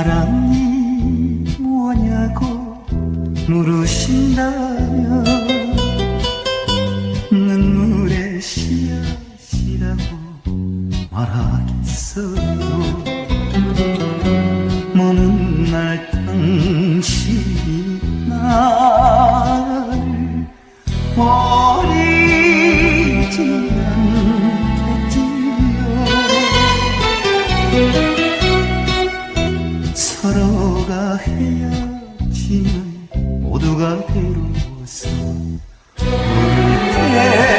사랑이 뭐냐고 물으신다면 눈물의 씨앗이라고 말하겠어요. 먼 날 당신이 나를 버리지 않겠지요. 서로가 헤어지면 모두가 괴로워서 울 테니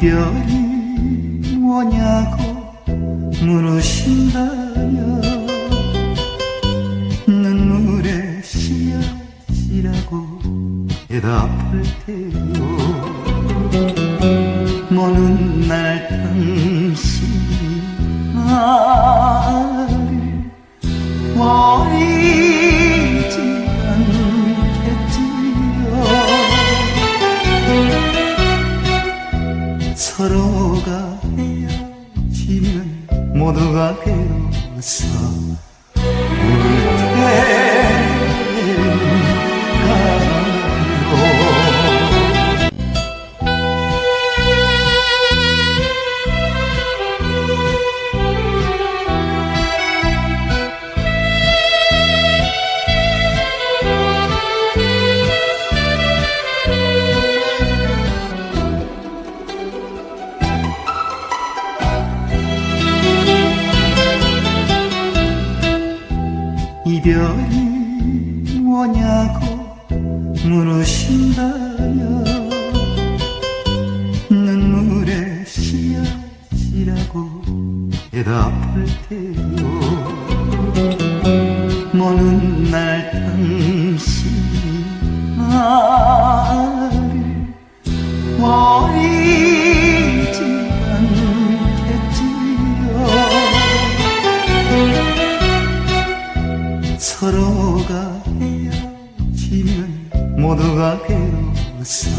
이별이 뭐냐고 물으신다면 눈물의 씨앗이라고 대답할 테요. 먼날 당신이 나 서로가 헤어지면 모두가 괴로워서 이별이 뭐냐고 물으신다면 눈물의 씨앗이라고 대답할 테요. 먼 날 당신이 나를 버리 서로가 헤어지면 모두가 괴로워서.